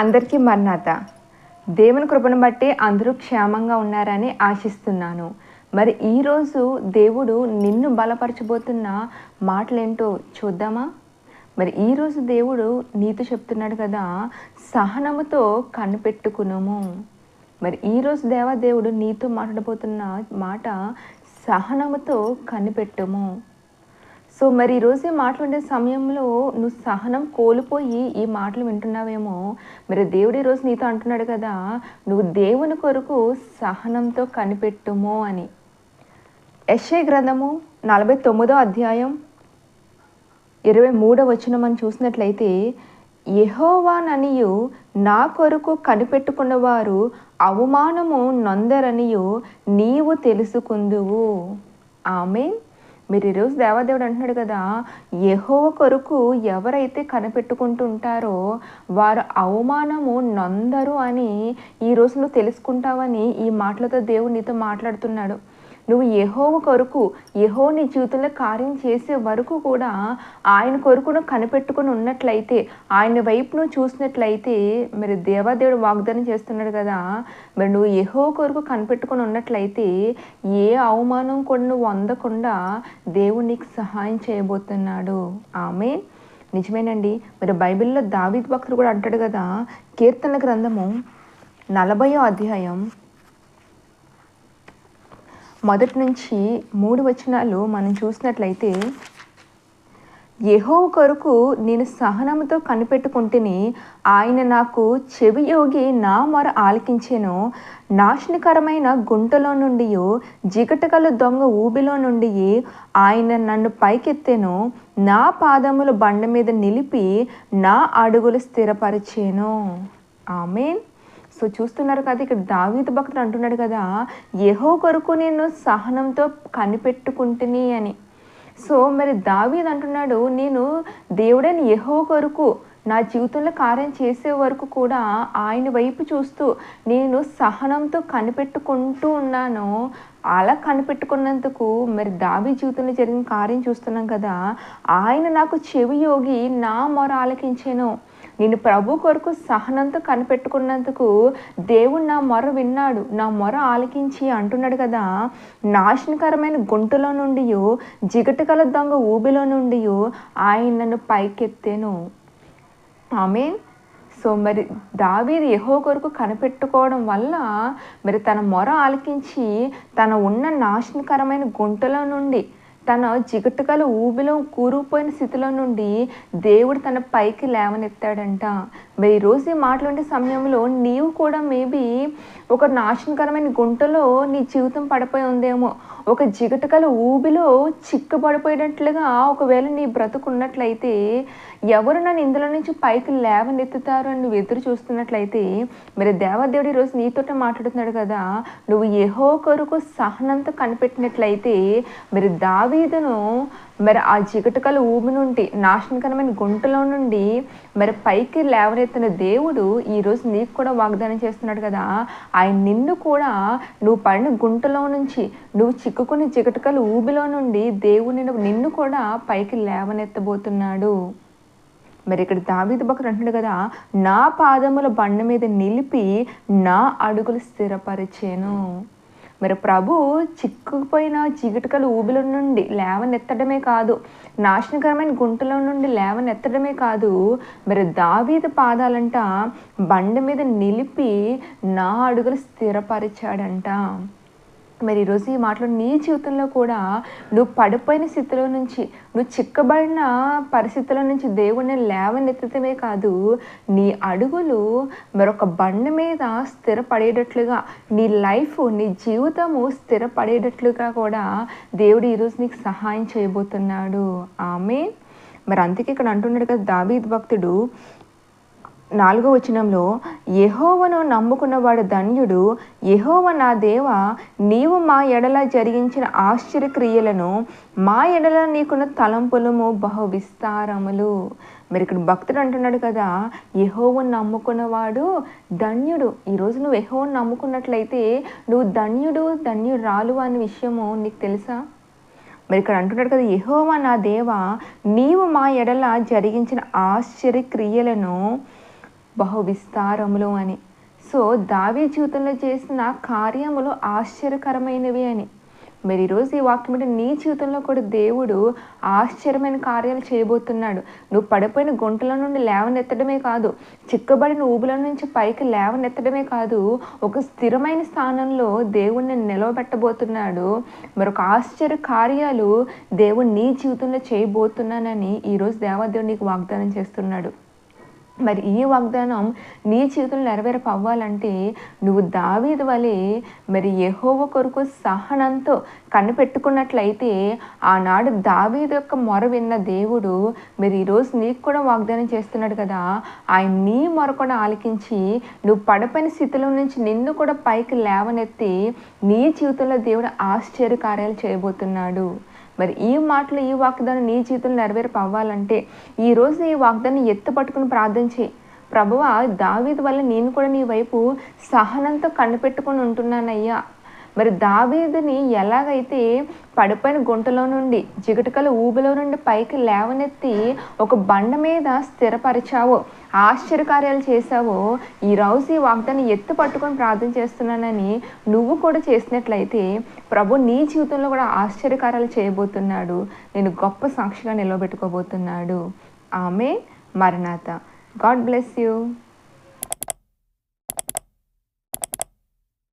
అందరికీ మర్నాథ దేవుని కృపను బట్టి అందరూ క్షేమంగా ఉన్నారని ఆశిస్తున్నాను. మరి ఈరోజు దేవుడు నిన్ను బలపరచబోతున్న మాటలేంటో చూద్దామా? మరి ఈరోజు దేవుడు నీతో చెప్తున్నాడు కదా సహనముతో కనిపెట్టుకునము. మరి ఈరోజు దేవాదేవుడు నీతో మాట్లాడబోతున్న మాట సహనముతో కనిపెట్టుము. సో మరి ఈరోజు ఈ సమయంలో నువ్వు సహనం కోల్పోయి ఈ మాటలు వింటున్నావేమో మరి దేవుడు ఈరోజు నీతో అంటున్నాడు కదా నువ్వు దేవుని కొరకు సహనంతో కనిపెట్టుము అని. యశ్ఐ గ్రంథము నలభై తొమ్మిదో అధ్యాయం ఇరవై మూడో వచ్చిన మనం చూసినట్లయితే యహోవాననియు నా కొరకు కనిపెట్టుకున్న వారు అవమానము నొందరనియు నీవు తెలుసుకుందువు. ఆమె మీరు ఈరోజు దేవాదేవుడు అంటున్నాడు కదా యహో కొరకు ఎవరైతే కనిపెట్టుకుంటూ ఉంటారో వారు అవమానము నందరు అని ఈ నువ్వు తెలుసుకుంటావని ఈ మాటలతో దేవుడు నీతో మాట్లాడుతున్నాడు. నువ్వు యహోవ కొరకు యహో నీ జీవితంలో కార్యం చేసే వరకు కూడా ఆయన కొరకు నువ్వు కనిపెట్టుకుని ఉన్నట్లయితే ఆయన వైపు నువ్వు చూసినట్లయితే మరి దేవాదేవుడు వాగ్దానం చేస్తున్నాడు కదా మరి నువ్వు యహో కొరకు కనిపెట్టుకుని ఉన్నట్లయితే ఏ అవమానం కూడా నువ్వు అందకుండా దేవుడు నీకు సహాయం చేయబోతున్నాడు. ఆమె నిజమేనండి. మరి బైబిల్లో దావిద్ భక్తుడు కూడా అంటాడు కదా కీర్తన గ్రంథము నలభయో అధ్యాయం మొదటి నుంచి మూడు వచనాలు మనం చూసినట్లయితే యహో కొరకు నేను సహనముతో కనిపెట్టుకుంటేని ఆయన నాకు చెవి యోగి నా మొర ఆలకించెను. నాశనకరమైన గుంటలో నుండి జిగటగల దొంగ ఊబిలో నుండి ఆయన నన్ను పైకెత్తెను. నా పాదముల బండ మీద నిలిపి నా అడుగులు స్థిరపరిచేను. ఆమెన్. సో చూస్తున్నారు కదా ఇక్కడ దావీదు భక్తుడు అంటున్నాడు కదా ఏహో కొరకు నేను సహనంతో కనిపెట్టుకుంటుని అని. సో మరి దావీద్ అంటున్నాడు నేను దేవుడని యహో కొరకు నా జీవితంలో కార్యం చేసే వరకు కూడా ఆయన వైపు చూస్తూ నేను సహనంతో కనిపెట్టుకుంటూ ఉన్నాను. అలా కనిపెట్టుకున్నందుకు మరి దావి జీవితంలో జరిగిన కార్యం చూస్తున్నాం కదా ఆయన నాకు చెవి యోగి నా మొర ఆలకించాను. నేను ప్రభు కొరకు సహనంతో కనిపెట్టుకున్నందుకు దేవుడు నా మొర విన్నాడు నా మొర ఆలకించి అంటున్నాడు కదా. నాశనకరమైన గుంటలో నుండి జిగటకల దొంగ ఊబిలో నుండి ఆయన నన్ను పైకెత్తేను. ఆమె సో మరి దావీది యహో కొరకు కనిపెట్టుకోవడం వల్ల మరి తన మొర ఆలకించి తన ఉన్న నాశనకరమైన గుంటలో నుండి తన జిగటుగల ఊబిలో కూరుకుపోయిన స్థితిలో నుండి దేవుడు తన పైకి లేవనెత్తాడంట. మరి రోజు మాట్లాడే సమయంలో నీవు కూడా మేబీ ఒక నాశనకరమైన గుంటలో నీ జీవితం పడిపోయి ఉందేమో. ఒక జిగటకల ఊబిలో చిక్కుపడిపోయినట్లుగా ఒకవేళ నీ బ్రతుకున్నట్లయితే ఎవరు నన్ను ఇందులో నుంచి పైకి లేవనెత్తుతారు అని నువ్వు ఎదురు చూస్తున్నట్లయితే మరి దేవదేవుడు ఈరోజు నీతోటే మాట్లాడుతున్నాడు కదా. నువ్వు ఎహో కొరకు సహనంతో కనిపెట్టినట్లయితే మరి దావీదును మరి ఆ జిగటకల ఊబి నుండి నాశనకరమైన గుంటలో నుండి మరి పైకి లేవనెత్తిన దేవుడు ఈరోజు నీకు కూడా వాగ్దానం చేస్తున్నాడు కదా. ఆయన నిన్ను కూడా నువ్వు పడిన గుంటలో నుంచి నువ్వు చిక్కుకుని జిగటకల ఊబిలో నుండి దేవుడు నిన్ను నిన్ను కూడా పైకి లేవనెత్తబోతున్నాడు. మరి ఇక్కడ దావీదు బకర్ అంటున్నాడు కదా నా పాదముల బండ మీద నిలిపి నా అడుగులు స్థిరపరిచాను. మరి ప్రభు చిక్కుకుపోయిన చిగుటకల ఊబిల నుండి లేవనెత్తడమే కాదు నాశనకరమైన గుంటలో నుండి లేవనెత్తడమే కాదు మరి దావీద పాదాలంట బండ మీద నిలిపి నా అడుగులు స్థిరపరిచాడంట. మరి ఈరోజు ఈ మాటలు నీ జీవితంలో కూడా నువ్వు పడిపోయిన స్థితిలో నుంచి నువ్వు చిక్కబడిన పరిస్థితుల నుంచి దేవుడిని లేవనెత్తమే కాదు నీ అడుగులు మరొక బండ మీద స్థిరపడేటట్లుగా నీ లైఫ్ నీ జీవితము స్థిరపడేటట్లుగా కూడా దేవుడు ఈరోజు నీకు సహాయం చేయబోతున్నాడు. ఆమె మరి అందుకే ఇక్కడ అంటున్నాడు కదా దావీద్ భక్తుడు నాలుగో వచనంలో యహోవను నమ్ముకున్నవాడు ధన్యుడు యహోవ నా దేవ నీవు మా ఎడల జరిగించిన ఆశ్చర్యక్రియలను మా ఎడల నీకున్న తలంపులము బహు విస్తారములు. మరి ఇక్కడ భక్తుడు అంటున్నాడు కదా యహోవను నమ్ముకున్నవాడు ధన్యుడు. ఈరోజు నువ్వు యహోవను నమ్ముకున్నట్లయితే నువ్వు ధన్యుడు ధన్యురాలు అనే విషయము నీకు తెలుసా? మరి ఇక్కడ అంటున్నాడు కదా యహోవా నా దేవ నీవు మా ఎడల జరిగించిన ఆశ్చర్య క్రియలను బహు విస్తారములు అని. సో దావీ జీవితంలో చేసిన కార్యములు ఆశ్చర్యకరమైనవి అని. మరి ఈరోజు ఈ వాక్యం అంటే నీ జీవితంలో కూడా దేవుడు ఆశ్చర్యమైన కార్యాలు చేయబోతున్నాడు. నువ్వు పడిపోయిన గుంటల నుండి లేవనెత్తడమే కాదు చిక్కబడిన ఊబుల నుంచి పైకి లేవనెత్తడమే కాదు ఒక స్థిరమైన స్థానంలో దేవుణ్ణి నిలవబెట్టబోతున్నాడు. మరొక ఆశ్చర్య కార్యాలు దేవుడు నీ జీవితంలో చేయబోతున్నానని ఈరోజు దేవాదేవుడు నీకు వాగ్దానం చేస్తున్నాడు. మరి ఈ వాగ్దానం నీ జీవితంలో నెరవేరపు అవ్వాలంటే నువ్వు దావీదు వలె మరి యహోవ కొరకు సహనంతో కనిపెట్టుకున్నట్లయితే ఆనాడు దావీదు యొక్క మొర విన్న దేవుడు మరి ఈరోజు నీకు కూడా వాగ్దానం చేస్తున్నాడు కదా. ఆయన నీ మొర కూడా ఆలకించి నువ్వు పడపని స్థితిలో నుంచి నిన్ను కూడా పైకి లేవనెత్తి నీ జీవితంలో దేవుడు ఆశ్చర్య కార్యాలు చేయబోతున్నాడు. మరి ఈ మాటలు ఈ వాగ్దానం నీ జీవితంలో నెరవేర్పు అవ్వాలంటే ఈరోజు ఈ వాగ్దాన్ని ఎత్తు పట్టుకుని ప్రార్థన చేయి. ప్రభువ దావీద్ వల్ల నేను కూడా నీ వైపు సహనంతో కనిపెట్టుకొని ఉంటున్నానయ్యా. మరి దావీదుని ఎలాగైతే పడిపోయిన గుంటలో నుండి జిగటకల ఊబిలో నుండి పైకి లేవనెత్తి ఒక బండ మీద స్థిరపరిచావో ఆశ్చర్యకార్యాలు చేశావో ఈ రోజు ఈ వాగ్దాన్ని ఎత్తు పట్టుకొని ప్రార్థన చేస్తున్నానని నువ్వు కూడా చేసినట్లయితే ప్రభు నీ జీవితంలో కూడా ఆశ్చర్యకార్యాలు చేయబోతున్నాడు. నేను గొప్ప సాక్షిగా నిలబెట్టుకోబోతున్నాడు ఆమె మరణాత. God bless you.